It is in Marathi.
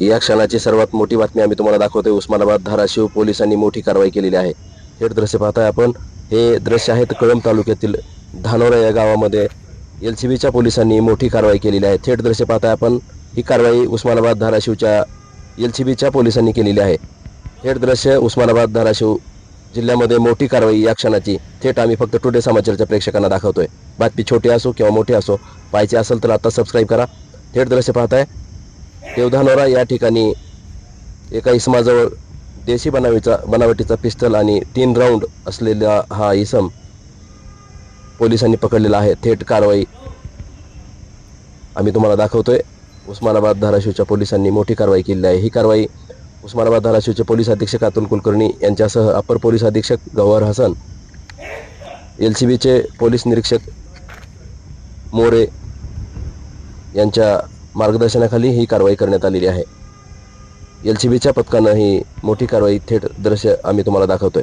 या क्षणाची सर्वात मोठी बातमी आम्ही तुम्हाला दाखवतोय. उस्मानाबाद धाराशिव पोलिसांनी मोठी कारवाई केलेली आहे. थेट दृश्य पाहताय आपण. हे दृश्य आहेत कळंब तालुक्यातील धानोरा या गावामध्ये. एल सी बीच्या पोलिसांनी मोठी कारवाई केलेली आहे. थेट दृश्य पाहताय आपण. ही कारवाई उस्मानाबाद धाराशिवच्या एल सी बीच्या पोलिसांनी केलेली आहे. थेट दृश्य उस्मानाबाद धाराशिव जिल्ह्यामध्ये मोठी कारवाई या क्षणाची. थेट आम्ही फक्त टुडे समाचारच्या प्रेक्षकांना दाखवतोय. बातमी छोटी असो किंवा मोठी असो पाहायची असेल तर आता सबस्क्राईब करा. थेट दृश्य पाहताय. देवधानोरा या ठिकाणी एका इसमाजवळ देशी बनावीचा बनावटीचा पिस्तल आणि तीन राऊंड असलेला हा इसम पोलिसांनी पकडलेला आहे. थेट कारवाई आम्ही तुम्हाला दाखवतोय. उस्मानाबाद धाराशिवच्या पोलिसांनी मोठी कारवाई केली आहे. ही कारवाई उस्मानाबाद धाराशिवचे पोलीस अधीक्षक अतुल कुलकर्णी यांच्यासह अपर पोलीस अधीक्षक गौहर हसन एल सी बीचे पोलीस निरीक्षक मोरे यांच्या मार्गदर्शनाखाली ही कारवाई करण्यात आलेली आहे. एल सी बीच्या पथकानं ही मोठी कारवाई थेट दृश्य आम्ही तुम्हाला दाखवतोय.